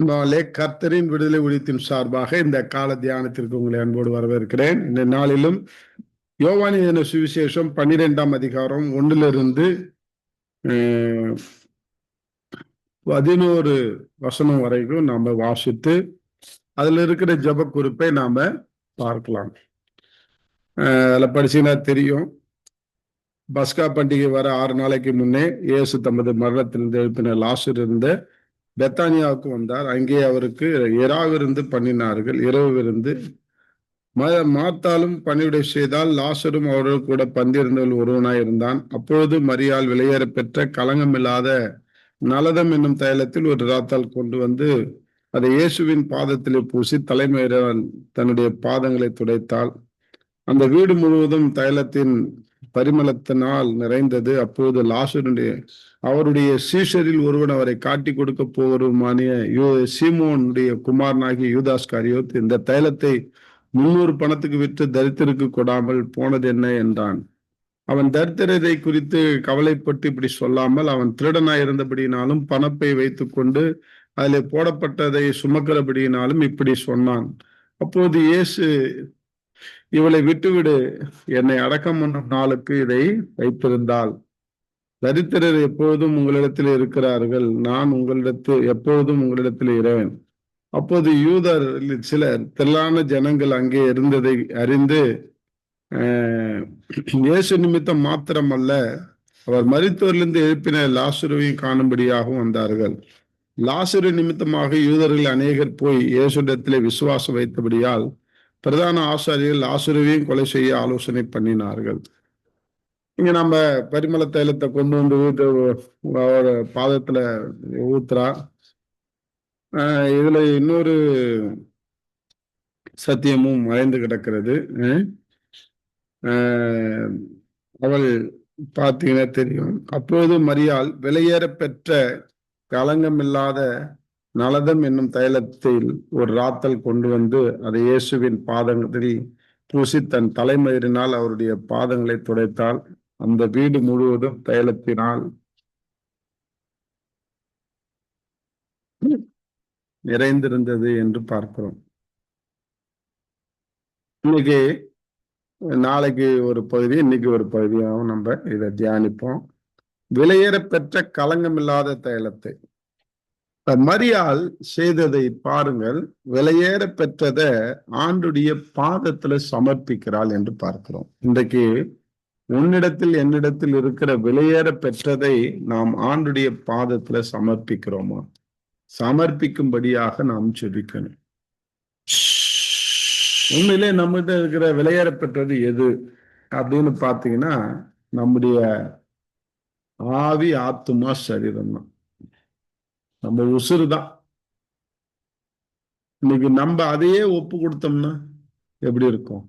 நாளே கர்த்தரின் விடுதலை ஒழித்தின் சார்பாக இந்த கால தியானத்திற்கு உங்களை அன்போடு வரவேற்கிறேன். இந்த நாளிலும் யோவானியன சுவிசேஷம் பன்னிரெண்டாம் அதிகாரம் ஒன்றிலிருந்து பதினோரு வசனம் வரைக்கும் நாம வாசித்து அதுல இருக்கிற ஜப குறிப்பை நாம பார்க்கலாம். அதில் படிச்சீங்கன்னா தெரியும். பஸ்கா பண்டிகை வர ஆறு நாளைக்கு முன்னே இயேசு தமது மரணத்திலிருந்து எழுப்பின லாசர் இருந்த பெத்தானியாவுக்கு வந்தார். அங்கே அவருக்கு இரா விருந்து பண்ணினார்கள். இரவு விருந்து ம- பணிவிடை செய்தால் லாசரும் அவர்கள் கூட பந்திருந்தவள் ஒருவனாய் இருந்தான். அப்பொழுது மரியால் வெளியேற பெற்ற களங்கமில்லாத நலதம் என்னும் தைலத்தில் ஒரு ராத்தால் கொண்டு வந்து அதை இயேசுவின் பாதத்திலே பூசி தலைமையினால் தன்னுடைய பாதங்களை துடைத்தாள். அந்த வீடு முழுவதும் தைலத்தின் பரிமளத்தினால் நிறைந்தது. அப்போது லாசருடைய அவருடைய சீஷரில் ஒருவன் அவரை காட்டி கொடுக்க போவருமானிய யூ சீமோனுடைய குமாரனாகிய யூதாஸ் காரியோத் இந்த தைலத்தை முன்னூறு பணத்துக்கு விற்று தரித்திற்கு கொடாமல் போனது என்ன என்றான். அவன் தரித்திரதை குறித்து கவலைப்பட்டு இப்படி சொல்லாமல் அவன் திருடனாய் இருந்தபடியினாலும் பணப்பை வைத்துக்கொண்டு அதில் போடப்பட்டதை சுமக்கிறபடியினாலும் இப்படி சொன்னான். அப்போது இயேசு இவளை விட்டுவிடு. என்னை அடக்கம் பண்ணும் நாளுக்கு இதை வைத்திருந்தால் தரித்திரர் எப்பொழுதும் உங்களிடத்தில் இருக்கிறார்கள். நான் உங்களிடத்து எப்பொழுதும் உங்களிடத்தில் இரேன் அப்போது யூதர் சிலர் திரளான ஜனங்கள் அங்கே இருந்ததை அறிந்து ஆஹ், இயேசு நிமித்தம் மாத்திரமல்ல அவர் மருத்துவரிலிருந்து எழுப்பின லாசுருவையும் காணும்படியாகவும் வந்தார்கள். லாசுரு நிமித்தமாக யூதர்கள் அநேகர் போய் இயேசுடத்திலே விசுவாசம் வைத்தபடியால் பிரதான ஆசாரியர்கள் லாசுருவையும் கொலை செய்ய ஆலோசனை பண்ணினார்கள். இங்க நம்ம பரிமள தைலத்தை கொண்டு வந்து ஊத்து பாதத்துல ஊத்துறா. ஆஹ் இதுல இன்னொரு சத்தியமும் மறைந்து கிடக்கிறது. ஆஹ் அவள் பார்த்தீங்கன்னா தெரியும். அப்போது மரியாள் விலையேற பெற்ற களங்கமில்லாத நலதம் என்னும் தைலத்தில் ஒரு ராத்தல் கொண்டு வந்து அதை இயேசுவின் பாதங்களில் பூசி தன் தலைமயிரினால் அவருடைய பாதங்களை துடைத்தால் அந்த வீடு முழுவதும் தைலத்தினால் நிறைந்திருந்தது என்று பார்க்கிறோம். இன்னைக்கு நாளைக்கு ஒரு பகுதி இன்னைக்கு ஒரு பகுதியாகவும் நம்ம இதை தியானிப்போம். விலையேற பெற்ற களங்கமில்லாத தைலத்தை. மரியாள் செய்ததை பாருங்கள் விலையேற பெற்றதை ஆண்டுடைய பாதத்துல சமர்ப்பிக்கிறாள் என்று பார்க்கிறோம். இன்றைக்கு உன்னிடத்தில் என்னிடத்தில் இருக்கிற விலையேற பெற்றதை நாம் ஆண்டுடைய பாதத்துல சமர்ப்பிக்கிறோமா? சமர்ப்பிக்கும்படியாக நாம் செபிக்கணும் உண்மையிலே நம்மகிட்ட இருக்கிற விலையேற பெற்றது எது அப்படின்னு பார்த்தீங்கன்னா நம்முடைய ஆவி ஆத்துமா சரீரம் தான் நம்ம உசுறு தான் இன்னைக்கு நம்ம அதையே ஒப்பு கொடுத்தோம்னா எப்படி இருக்கும்?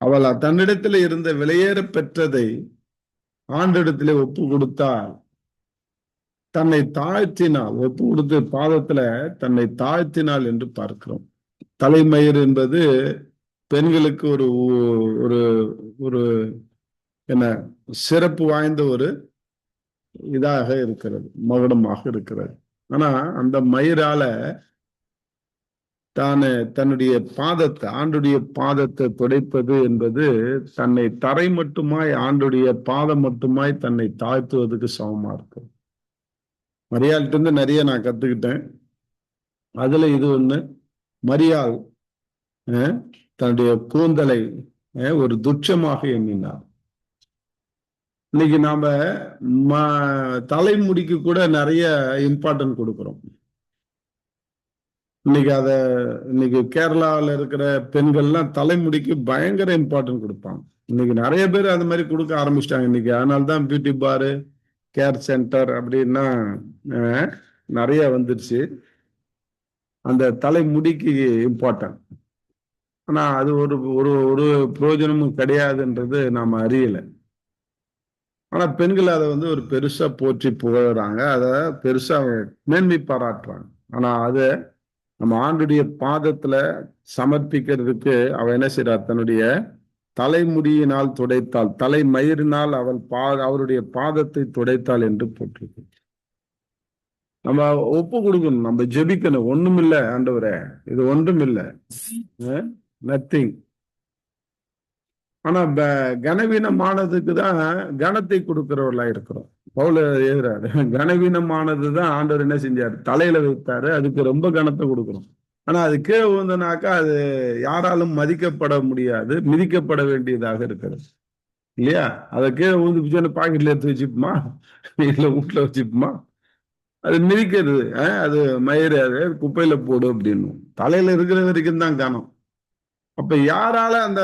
அவள் தன்னிடத்துல இருந்த விலையேற பெற்றதை ஆண்டிடத்திலே ஒப்பு கொடுத்தால் தன்னை தாழ்த்தினால் ஒப்பு கொடுத்து பாதத்துல தன்னை தாழ்த்தினாள் என்று பார்க்கிறோம். தலைமயிர் என்பது பெண்களுக்கு ஒரு ஒரு ஒரு என்ன சிறப்பு வாய்ந்த ஒரு இதாக இருக்கிறது மகுடமாக இருக்கிறது. ஆனா அந்த மயிரால தானே தன்னுடைய பாதத்தை ஆண்டுடைய பாதத்தை துடைப்பது என்பது தன்னை தரை மட்டுமாய் ஆண்டுடைய பாதம் மட்டுமாய் தன்னை தாழ்த்துவதற்கு சமமா இருக்கும். மரியாள்கிட்ட இருந்து நிறைய நான் கத்துக்கிட்டேன். அதுல இது ஒண்ணு. மரியாள் தன்னுடைய கூந்தலை அஹ், ஒரு துச்சமாக எண்ணினார். இன்னைக்கு நாம ம- தலைமுடிக்கு கூட நிறைய இம்பார்ட்டன்ட் கொடுக்குறோம். இன்னைக்கு அத இன்னைக்கு கேரளாவில் இருக்கிற பெண்கள்லாம் தலைமுடிக்கு பயங்கர இம்பார்ட்டன்ட் கொடுப்பாங்க. இன்னைக்கு நிறைய பேர் அந்த மாதிரி கொடுக்க ஆரம்பிச்சிட்டாங்க இன்னைக்கு. அதனால தான் பியூட்டி பாரு கேர் சென்டர் அப்படின்னா நிறைய வந்துருச்சு. அந்த தலைமுடிக்கு இம்பார்ட்டன்ட் ஆனா அது ஒரு ஒரு ஒரு பிரயோஜனமும் கிடையாதுன்றது நாம அறியலை. ஆனா பெண்கள் அதை வந்து ஒரு பெருசா போற்றி புகழறாங்க. அதை பெருசா மேன்மை பாராட்டுறாங்க. ஆனா அதை நம்ம ஆண்டுடைய பாதத்துல சமர்ப்பிக்கிறதுக்கு அவ என்ன செய்றார்? தன்னுடைய தலைமுடியினால் துடைத்தாள். தலை மயிரினால் அவள் பா அவருடைய பாதத்தை துடைத்தாள் என்று போட்டிருக்கு நம்ம ஒப்பு கொடுக்கணும். நம்ம ஜெபிக்கணும். ஒண்ணும் இல்ல ஆண்டவரே. இது ஒன்றும் இல்ல நத்திங் ஆனா ப- கனவீனமானதுக்கு தான் கனத்தை கொடுக்கிறவர்களா இருக்கிறோம். பவுல எழுதுறாரு கனவீனமானதுதான் ஆண்டவர் என்ன செஞ்சாரு? தலையில வைத்தாரு அதுக்கு ரொம்ப கனத்தை கொடுக்கணும் ஆனா அது கீழே விழுந்தனாக்கா அது யாராலும் மதிக்கப்பட முடியாது மிதிக்கப்பட வேண்டியதாக இருக்கிறது. இல்லையா? அதை கீழே விழுந்து பாக்கெட்ல எடுத்து வச்சுப்போமா? வீட்டுல வீட்டுல வச்சுப்போமா? அது மிதிக்கிறது அது மயிறு அது குப்பையில போடு அப்படின்னு. தலையில இருக்கிற வரைக்கும் தான் கனம். அப்ப யாரால அந்த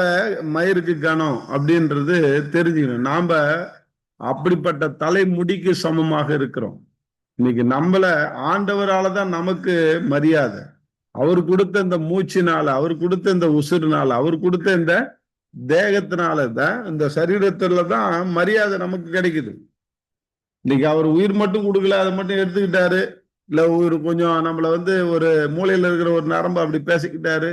மயிருக்கு கனம் அப்படின்றது தெரிஞ்சுக்கணும். நாம அப்படிப்பட்ட தலைமுடிக்கு சமமாக இருக்கிறோம். இன்னைக்கு நம்மள ஆண்டவரால தான் நமக்கு மரியாதை. அவர் கொடுத்த இந்த மூச்சினால அவர் கொடுத்த இந்த உசுறுனால அவர் கொடுத்த இந்த தேகத்தினால தான் இந்த சரீரத்துல தான் மரியாதை நமக்கு கிடைக்குது. இன்னைக்கு அவர் உயிர் மட்டும் கொடுக்கல அதை மட்டும் எடுத்துக்கிட்டாரு. இல்ல உயிர் கொஞ்சம் நம்மள வந்து ஒரு மூலையில இருக்கிற ஒரு நரம்பு அப்படி பேசிக்கிட்டாரு.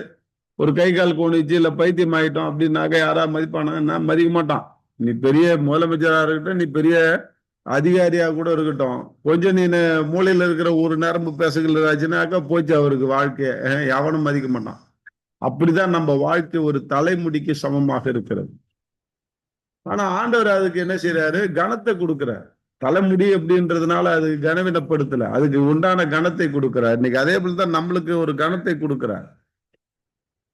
ஒரு கை கால் கோணிச்சு இல்ல பைத்தியம் ஆயிட்டோம் அப்படின்னாக்க யாரா மதிப்பானா மதிக்க மாட்டான். நீ பெரிய முதலமைச்சரா இருக்கட்டும் நீ பெரிய அதிகாரியா கூட இருக்கட்டும். கொஞ்சம் நீ மூளையில இருக்கிற ஒரு நரம்பு பேசுகிறாச்சுனாக்கா போச்சு அவருக்கு வாழ்க்கைய. எவனும் மதிக்க மாட்டான். அப்படிதான் நம்ம வாழ்க்கை ஒரு தலைமுடிக்கு சமமாக இருக்கிறது. ஆனா ஆண்டவர் அதுக்கு என்ன செய்யறாரு கனத்தை கொடுக்கிறார். தலைமுடி அப்படின்றதுனால அது கனவினப்படுத்தல. அதுக்கு உண்டான கனத்தை கொடுக்கிறார். இன்னைக்கு அதே போலதான் நம்மளுக்கு ஒரு கனத்தை கொடுக்கிறார்.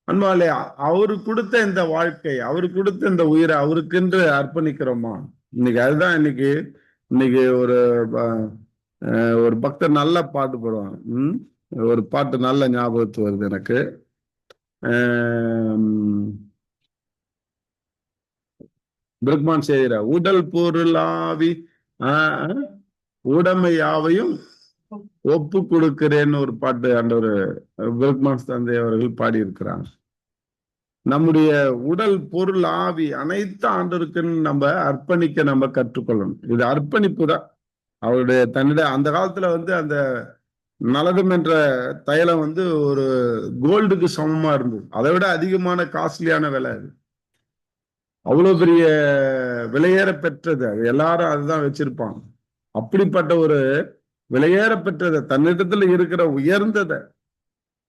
அன்பாலே அவரு கொடுத்த இந்த வாழ்க்கை அவரு கொடுத்த இந்த உயிரை அவருக்கென்று அர்ப்பணிக்கிறோமா? இன்னைக்கு அதுதான் இன்னைக்கு இன்னைக்கு ஒரு ஒரு பக்தர் நல்ல பாட்டு பாடுவான் உம் ஒரு பாட்டு நல்ல ஞாபகத்து வருது எனக்கு. பிரக்மான் செய்கிற உடல் பொருளாவி ஆஹ், யாவையும் ஒப்பு கொடுக்கிறேன்னு ஒரு பாட்டு அந்த ஒரு பிரக்மான் தந்தை அவர்கள் பாடியிருக்கிறாங்க நம்முடைய உடல் பொருள் ஆவி அனைத்து ஆண்டவருக்குன்னு நம்ம அர்ப்பணிக்க நம்ம கற்றுக்கொள்ளணும். இது அர்ப்பணிப்பு தான். அவருடைய தன்னிட அந்த காலத்துல வந்து அந்த நலகம் என்ற தைலம் வந்து ஒரு கோல்டுக்கு சமமா இருந்தது. அதை விட அதிகமான காஸ்ட்லியான விலை அது. அவ்வளவு பெரிய விலையேற பெற்றது. அது எல்லாரும் அதுதான் வச்சிருப்பாங்க. அப்படிப்பட்ட ஒரு விலையேற பெற்றதை. தன்னிடத்துல இருக்கிற உயர்ந்ததை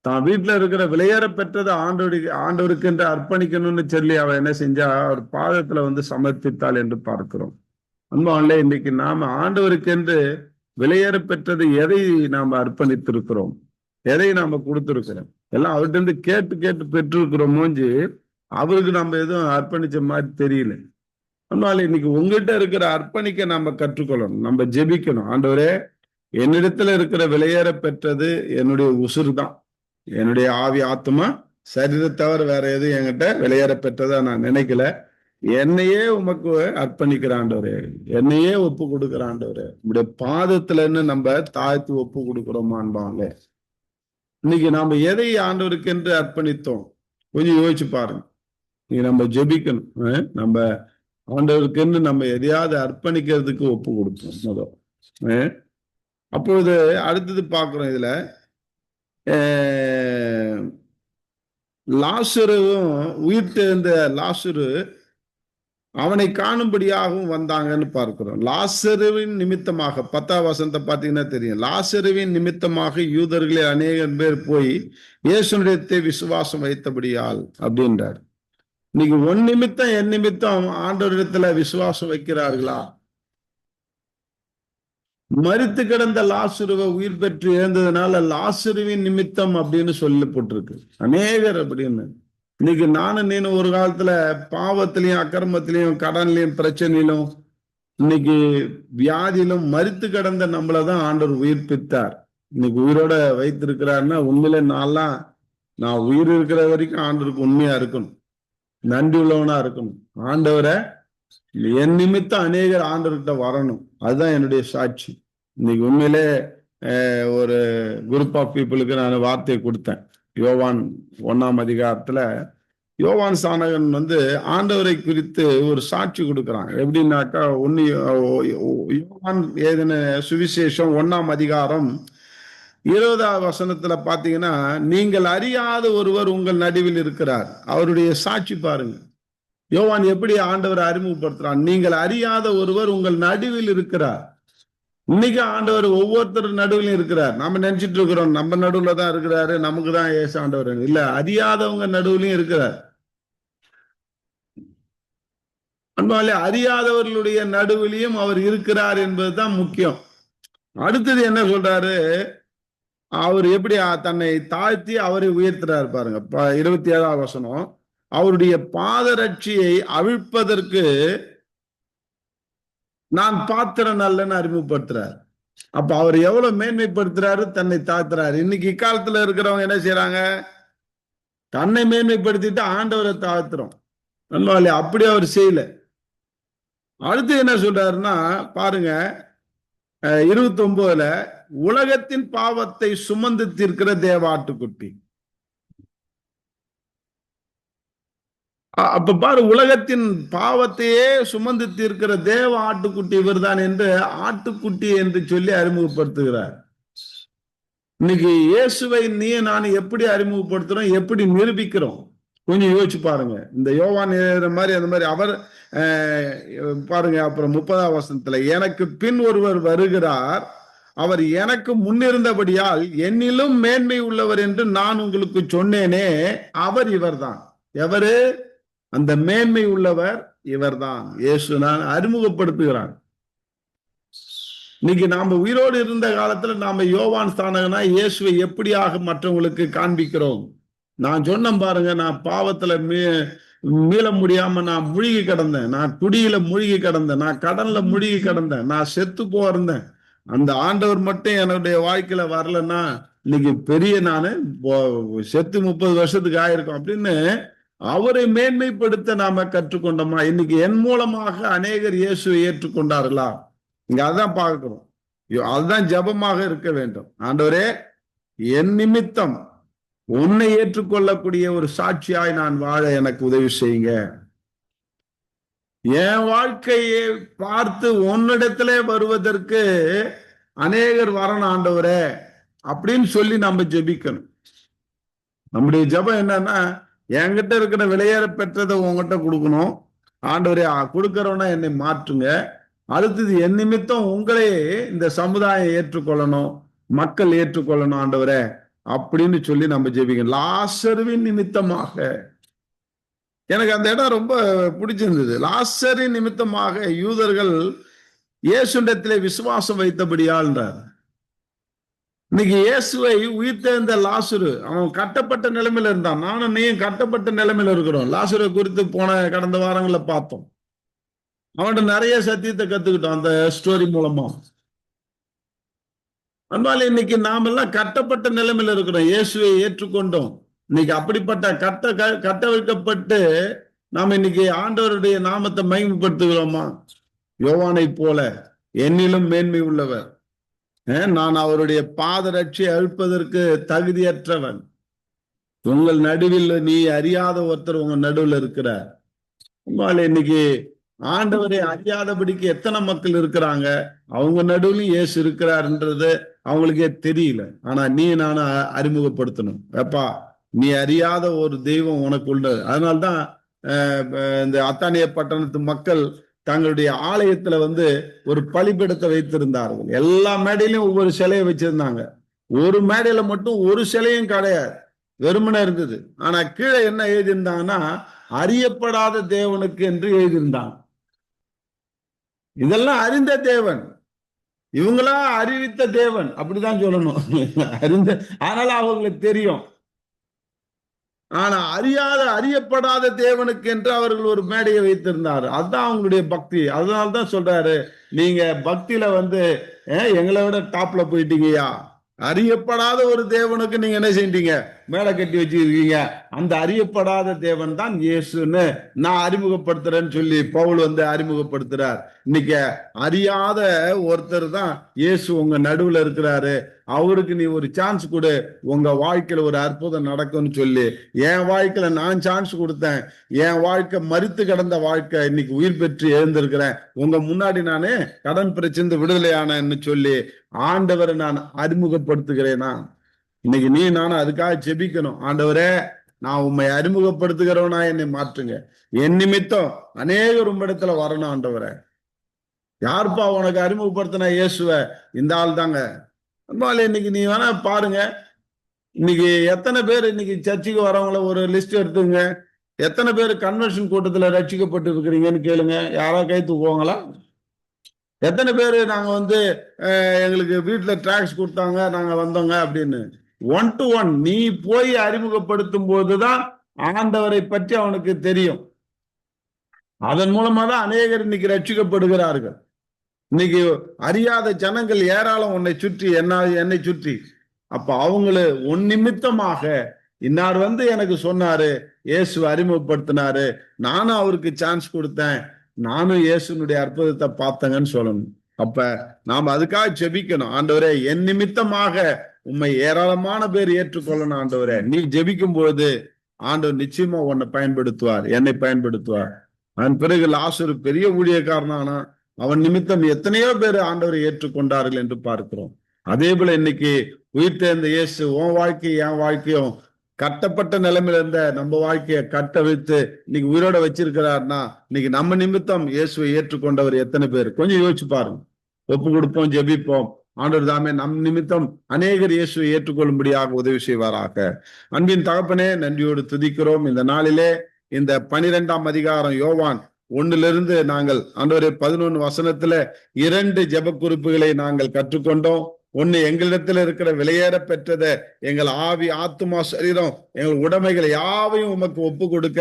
தான் வீட்டுல இருக்கிற விலையேற பெற்றதை ஆண்டோடு ஆண்டவருக்கு என்று அர்ப்பணிக்கணும்னு சொல்லி அவ என்ன செஞ்சா அவர் பாதத்துல வந்து சமர்ப்பித்தாள் என்று பார்க்கிறோம். அன்பான்ல இன்னைக்கு நாம ஆண்டவருக்கு என்று விலையேற பெற்றது எதை நாம அர்ப்பணித்திருக்கிறோம்? எதை நாம கொடுத்திருக்கிறோம்? எல்லாம் அவர்கிட்ட இருந்து கேட்டு கேட்டு பெற்றிருக்கிறோம் மூஞ்சி அவருக்கு நம்ம எதுவும் அர்ப்பணிச்ச மாதிரி தெரியல. அதனால இன்னைக்கு உங்ககிட்ட இருக்கிற அர்ப்பணிக்க நாம கற்றுக்கொள்ளணும் நம்ம ஜெபிக்கணும். ஆண்டவரே என்னிடத்துல இருக்கிற விலையேற பெற்றது என்னுடைய உசுறு தான் என்னுடைய ஆவி ஆத்மா சரீரத்தை தவிர வேற எதுவும் என்கிட்ட விளையாட பெற்றதா நான் நினைக்கல. என்னையே உமக்கு அர்ப்பணிக்கிறாண்டவரே என்னையே ஒப்பு கொடுக்கிறாண்டவரே உங்களுடைய பாதத்துலன்னு நம்ம தாழ்த்து ஒப்பு கொடுக்குறோமான்பாங்க இன்னைக்கு நாம எதை ஆண்டவருக்கு என்று அர்ப்பணித்தோம்? கொஞ்சம் யோசிச்சு பாருங்க. இன்னைக்கு நம்ம ஜெபிக்கணும். நம்ம ஆண்டவருக்குன்னு நம்ம எதையாவது அர்ப்பணிக்கிறதுக்கு ஒப்பு கொடுப்போம் முதல். அப்பொழுது அடுத்தது பாக்குறோம் இதுல. லாசருவும் உயிர் தெரிந்த லாசுரு அவனை காணும்படியாகவும் வந்தாங்கன்னு பார்க்கிறோம். லாசருவின் நிமித்தமாக பத்தாம் வசனத்தை பார்த்தீங்கன்னா தெரியும். லாசருவின் நிமித்தமாக யூதர்களே அநேகம் பேர் போய் இயேசுனிடத்தை விசுவாசம் வைத்தபடியால் அப்படின்றார். இன்னைக்கு ஒன் நிமித்தம் என் நிமித்தம் ஆண்டவரிடத்துல விசுவாசம் வைக்கிறார்களா? மறுத்து கிடந்த லாசுருவை உயிர் பெற்று இழந்ததுனால லாசுருவின் நிமித்தம் அப்படின்னு சொல்லி போட்டிருக்கு. அநேகர் அப்படின்னு. இன்னைக்கு நானும் நீனும் ஒரு காலத்துல பாவத்திலையும் அக்கிரமத்திலையும் கடன்லையும் பிரச்சனையிலும் இன்னைக்கு வியாதியிலும் மரித்து கிடந்த நம்மளதான் ஆண்டவர் உயிர்ப்பித்தார் இன்னைக்கு உயிரோட வைத்திருக்கிறாருன்னா உண்மையில நான்லாம் நான் உயிர் இருக்கிற வரைக்கும் ஆண்டவருக்கு உண்மையா இருக்கணும். நன்றி உள்ளவனா இருக்கணும். ஆண்டவரை என் நிமித்தம் அநேகர் ஆண்டவர்கிட்ட வரணும். அதுதான் என்னுடைய சாட்சி. இன்னைக்கு உண்மையிலே ஒரு குரூப் ஆஃப் பீப்புளுக்கு நான் வார்த்தையை கொடுத்தேன். யோவான் ஒன்னாம் அதிகாரத்துல யோவான் சாணகன் வந்து ஆண்டவரை குறித்து ஒரு சாட்சி கொடுக்குறான் எப்படின்னாக்கா ஒன்னு யோவான் ஏதன சுவிசேஷம் ஒன்னாம் அதிகாரம் இருபதாவது வசனத்துல பாத்தீங்கன்னா நீங்கள் அறியாத ஒருவர் உங்கள் நடுவில் இருக்கிறார். அவருடைய சாட்சி பாருங்க. யோவான் எப்படி ஆண்டவரை அறிமுகப்படுத்துறான்? நீங்கள் அறியாத ஒருவர் உங்கள் நடுவில் இருக்கிறார். இன்னைக்கு ஆண்டவர் ஒவ்வொருத்தர் நடுவில் இருக்கிறார். நம்ம நினைச்சிட்டு இருக்கிறோம் நம்ம நடுவுல தான் இருக்கிறாரு நமக்கு தான் ஏசு ஆண்டவர். இல்ல அறியாதவங்க நடுவுலயும் இருக்கிறார். அன்பாலே அறியாதவர்களுடைய நடுவிலையும் அவர் இருக்கிறார் என்பதுதான் முக்கியம். அடுத்தது என்ன சொல்றாரு? அவர் எப்படி தன்னை தாழ்த்தி அவரை உயர்த்துறாரு பாருங்க. ப- இருபத்தி ஏழாம் வசனம். அவருடைய பாதரட்சியை அவிழ்ப்பதற்கு நான் பாத்திரன் அல்லன்னு அறிமுகப்படுத்துறாரு. அப்ப அவர் எவ்வளவு மேன்மைப்படுத்துறாரு? தன்னை தாத்துறாரு. இன்னைக்கு இக்காலத்துல இருக்கிறவங்க என்ன செய்யறாங்க தன்னை மேன்மைப்படுத்திட்டு ஆண்டவரை தாழ்த்துறோம் நண்பாளி அப்படி அவர் செய்யல. அடுத்து என்ன சொல்றாருன்னா பாருங்க இருபத்தி ஒன்பதுல உலகத்தின் பாவத்தை சுமந்து தீர்க்கிற தேவாட்டுக்குட்டி. அப்ப பாரு உலகத்தின் பாவத்தையே சுமந்து தீர்க்கிற தேவ ஆட்டுக்குட்டி இவர்தான் என்று ஆட்டுக்குட்டி என்று சொல்லி அறிமுகப்படுத்துகிறார். இன்னைக்கு இயேசுவை நீ நான் எப்படி அறிமுகப்படுத்துறோம் எப்படி நிரூபிக்கிறோம்? கொஞ்சம் யோசிச்சு பாருங்க. இந்த யோவான் மாதிரி அந்த மாதிரி அவர் பாருங்க அப்புறம் முப்பதாம் வசனத்துல எனக்கு பின் ஒருவர் வருகிறார். அவர் எனக்கு முன்னிருந்தபடியால் என்னிலும் மேன்மை உள்ளவர் என்று நான் உங்களுக்கு சொன்னேனே அவர் இவர்தான். எவரு? அந்த மேன்மை உள்ளவர் இவர்தான். இயேசு நான் அறிமுகப்படுத்துகிறான் இன்னைக்கு நாம உயிரோடு இருந்த காலத்துல நாம யோவான் ஸ்தானகனா இயேசுவை எப்படியாக மற்றவங்களுக்கு காண்பிக்கிறோம்? நான் சொன்னேன் பாருங்க நான் பாவத்துல மீ மீள முடியாம நான் முழுகி கிடந்தேன். நான் குடியில முழுகி கிடந்தேன். நான் கடல்ல முழுகி கிடந்தேன். நான் செத்து போயிருந்தேன். அந்த ஆண்டவர் மட்டும் என்னுடைய வாழ்க்கையில வரலன்னா இன்னைக்கு பெரிய நானு செத்து முப்பது வருஷத்துக்கு ஆயிருக்கும் அப்படின்னு அவரை மேன்மைப்படுத்த நாம கற்றுக்கொண்டோமா? இன்னைக்கு என் மூலமாக அநேகர் இயேசுவை ஏற்றுக்கொண்டார்களா? இங்க அதான் பார்க்கிறோம் அதுதான் ஜெபமாக இருக்க வேண்டும். ஆண்டவரே என் நிமித்தம் உன்னை ஏற்றுக்கொள்ளக்கூடிய ஒரு சாட்சியாய் நான் வாழ எனக்கு உதவி செய்யுங்க. என் வாழ்க்கையை பார்த்து உன்னிடத்திலே வருவதற்கு அநேகர் வரணும் ஆண்டவரே அப்படின்னு சொல்லி நம்ம ஜெபிக்கணும். நம்முடைய ஜெபம் என்னன்னா என்கிட்ட இருக்கிற விலையேற பெற்றதை உங்ககிட்ட கொடுக்கணும். ஆண்டவரே ஆ, கொடுக்கறவனா என்னை மாற்றுங்க. அடுத்தது என் நிமித்தம் உங்களே இந்த சமுதாயம் ஏற்றுக்கொள்ளணும். மக்கள் ஏற்றுக்கொள்ளணும் ஆண்டவரே அப்படின்னு சொல்லி நம்ம ஜெபிக்க லாசருவின் நிமித்தமாக. எனக்கு அந்த இடம் ரொம்ப பிடிச்சிருந்தது. லாசரின் நிமித்தமாக யூதர்கள் இயேசுண்டத்திலே விசுவாசம் வைத்தபடியாள்ன்றார் இன்னைக்கு இயேசுவை உயிர்த்தெழுந்த லாசுரு அவன் கட்டப்பட்ட நிலைமையில இருந்தான். நானும் நீயும் கட்டப்பட்ட நிலைமையில இருக்கிறோம். லாசுரை குறித்து போன கடந்த வாரங்களை பார்த்தோம். அவன்கிட்ட நிறைய சத்தியத்தை கத்துக்கிட்டோம் அந்த ஸ்டோரி மூலமா. அதனால இன்னைக்கு நாமெல்லாம் கட்டப்பட்ட நிலைமையில இருக்கிறோம். இயேசுவை ஏற்றுக்கொண்டோம். இன்னைக்கு அப்படிப்பட்ட கட்ட க- கட்ட வைக்கப்பட்டு நாம இன்னைக்கு ஆண்டவருடைய நாமத்தை மகிமைப்படுத்துகிறோமா? யோவானை போல என்னிலும் மேன்மை உள்ளவர். நான் அவருடைய பாதரட்சி அழுப்பதற்கு தகுதியற்றவன். உங்கள் நடுவில் நீ அறியாத ஒருத்தர் உங்க நடுவில் இருக்கிறார். உங்களால் இன்னைக்கு ஆண்டவரை அறியாதபடிக்கு எத்தனை மக்கள் இருக்கிறாங்க? அவங்க நடுவுலயும் இயேசு இருக்கிறாருன்றது அவங்களுக்கே தெரியல. ஆனா நீ நானும் அறிமுகப்படுத்தணும். எப்பா நீ அறியாத ஒரு தெய்வம் உனக்கு உண்டு அதனால்தான் இந்த அத்தானிய பட்டணத்து மக்கள் தங்களுடைய ஆலயத்துல வந்து ஒரு பலிபீடத்தை வைத்திருந்தார்கள். எல்லா மேடையிலும் ஒவ்வொரு சிலையை வச்சிருந்தாங்க. ஒரு மேடையில மட்டும் ஒரு சிலையும் கிடையாது. வெறுமனை இருந்தது. ஆனா கீழே என்ன எழுதியிருந்தாங்கன்னா அறியப்படாத தேவனுக்கு என்று எழுதியிருந்தாங்க. இதெல்லாம் அறிந்த தேவன். இவங்களா அறிவித்த தேவன். அப்படிதான் சொல்லணும். அறிந்த ஆனால் அவங்களுக்கு தெரியும். ஆனா அறியாத அறியப்படாத தேவனுக்கு என்று அவர்கள் ஒரு மேடையை வைத்திருந்தார். அதுதான் அவங்களுடைய பக்தி. அதனால்தான் சொல்றாரு நீங்க பக்தியில வந்து எங்களை விட டாப்ல போயிட்டீங்கயா அறியப்படாத ஒரு தேவனுக்கு நீங்க என்ன செஞ்சீங்க மேலே கட்டி வச்சிருக்கீங்க. அந்த அறியப்படாத தேவன் தான் இயேசுன்னு நான் அறிமுகப்படுத்துறேன்னு சொல்லி பவுல் வந்து அறிமுகப்படுத்துறார். இன்னைக்கு அறியாத ஒருத்தர் தான் இயேசு உங்க நடுவுல இருக்கிறாரு. அவருக்கு நீ ஒரு சான்ஸ் கொடு. உங்க வாழ்க்கையில ஒரு அற்புதம் நடக்கும்னு சொல்லி. என் வாழ்க்கையில நான் சான்ஸ் கொடுத்தேன். என் வாழ்க்கை மறித்து கிடந்த வாழ்க்கை. இன்னைக்கு உயிர் பெற்று எழுந்திருக்கிறேன். உங்க முன்னாடி நானே கடன் பிரச்சனை விடுதலையானேன்னு சொல்லி ஆண்டவரை நான் அறிமுகப்படுத்துகிறேனா? இன்னைக்கு நீ நானும் அதுக்காக ஜெபிக்கணும். ஆண்டவரே நான் உண்மை அறிமுகப்படுத்துகிறவனா என்னை மாற்றுங்க. என் நிமித்தம் அநேகர் உம்மிடத்துல வரணும் ஆண்டவரே. யாருப்பா உனக்கு அறிமுகப்படுத்தின இயேசுவ? இந்த ஆள் தாங்க அன்பாலே இன்னைக்கு நீ வேணா பாருங்க. இன்னைக்கு எத்தனை பேர் இன்னைக்கு சர்ச்சுக்கு வரவங்கள ஒரு லிஸ்ட் எடுத்துங்க. எத்தனை பேர் கன்வென்ஷன் கூட்டத்துல ரட்சிக்கப்பட்டு இருக்கிறீங்கன்னு கேளுங்க. யாரா கை தூக்குவாங்களா? எத்தனை பேர் நாங்க வந்து எங்களுக்கு வீட்டுல ட்ராக்ஸ் கொடுத்தாங்க நாங்க வந்தோங்க அப்படின்னு. ஒன் டு ஒன் நீ போய் அறிமுகப்படுத்தும் போதுதான் ஆண்டவரை பற்றி அவனுக்கு தெரியும். அதன் மூலமா தான் அநேகர் இன்னைக்கு ரட்சிக்கப்படுகிறார்கள். இன்னைக்கு அறியாத ஜனங்கள் ஏராளம் உன்னை சுற்றி என்ன என்னை சுற்றி. அப்ப அவங்களு உன் நிமித்தமாக இன்னார் வந்து எனக்கு சொன்னாரு இயேசு அறிமுகப்படுத்தினாரு நானும் அவருக்கு சான்ஸ் கொடுத்தேன் நானும் இயேசுனுடைய அற்புதத்தை பார்த்தேங்கன்னு சொல்லணும். அப்ப நாம அதுக்காக ஜெபிக்கணும். ஆண்டவரே என் நிமித்தமாக உண்மை ஏராளமான பேர் ஏற்றுக்கொள்ளணும் ஆண்டவரே. நீ ஜெபிக்கும் பொழுது ஆண்டவர் நிச்சயமா உன்னை பயன்படுத்துவார் என்னை பயன்படுத்துவார். அதன் பிறகு லாசர் பெரிய ஊழியக்காரனானா அவன் நிமித்தம் எத்தனையோ பேர் ஆண்டவரை ஏற்றுக்கொண்டார்கள் என்று பார்க்கிறோம். அதே போல இன்னைக்கு உயிர்த்தெழுந்த இயேசு உன் வாழ்க்கை என் வாழ்க்கையும் கட்டப்பட்ட நிலைமையில இருந்த நம்ம வாழ்க்கையை கட்ட வைத்து இன்னைக்கு உயிரோட வச்சிருக்கிறாருன்னா இன்னைக்கு நம்ம நிமித்தம் இயேசுவை ஏற்றுக்கொண்டவர் எத்தனை பேர்? கொஞ்சம் யோசிச்சு பாருங்க. ஒப்பு கொடுப்போம் ஜெபிப்போம். ஆண்டவர் தாமே நம் நிமித்தம் அநேகர் இயேசுவை ஏற்றுக்கொள்ளும்படியாக உதவி செய்வாராக. அன்பின் தகப்பனே நன்றியோடு துதிக்கிறோம். இந்த நாளிலே இந்த பனிரெண்டாம் அதிகாரம் யோவான் ஒன்னிலிருந்து நாங்கள் ஆண்டவரே பதினொன்று வசனத்துல இரண்டு ஜெப குறிப்புகளை நாங்கள் கற்றுக்கொண்டோம். ஒன்னு எங்களிடத்துல இருக்கிற விலையேற பெற்றதை எங்கள் ஆவி ஆத்துமா சரீரம் எங்கள் உடைமைகள் யாவையும் உமக்கு ஒப்பு கொடுக்க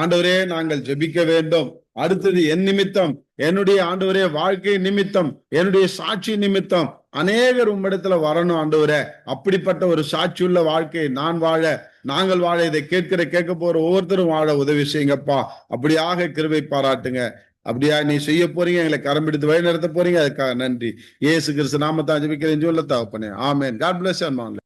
ஆண்டவரே நாங்கள் ஜெபிக்க வேண்டும். அடுத்தது என் நிமித்தம் என்னுடைய ஆண்டவரே வாழ்க்கை நிமித்தம் என்னுடைய சாட்சி நிமித்தம். அநேகர் உம்மிடத்துல வரணும் ஆண்டவரே. அப்படிப்பட்ட ஒரு சாட்சியுள்ள வாழ்க்கையை நான் வாழ நாங்கள் வாழ இதை கேட்கிற கேட்க போற ஒவ்வொருத்தரும் வாழ உதவி செய்யுங்கப்பா. அப்படியாக கிருபை பாராட்டுங்க. அப்படியா நீ செய்ய போறீங்க எங்களை கரம் பிடித்து வழி நடத்த போறீங்க அதுக்காக நன்றி. இயேசு கிறிஸ்து நாமத்தான் ஜபிக்கிறேன் சொல்ல தகப்பனே. ஆமேன். காட் பிளஸ் அன்பான்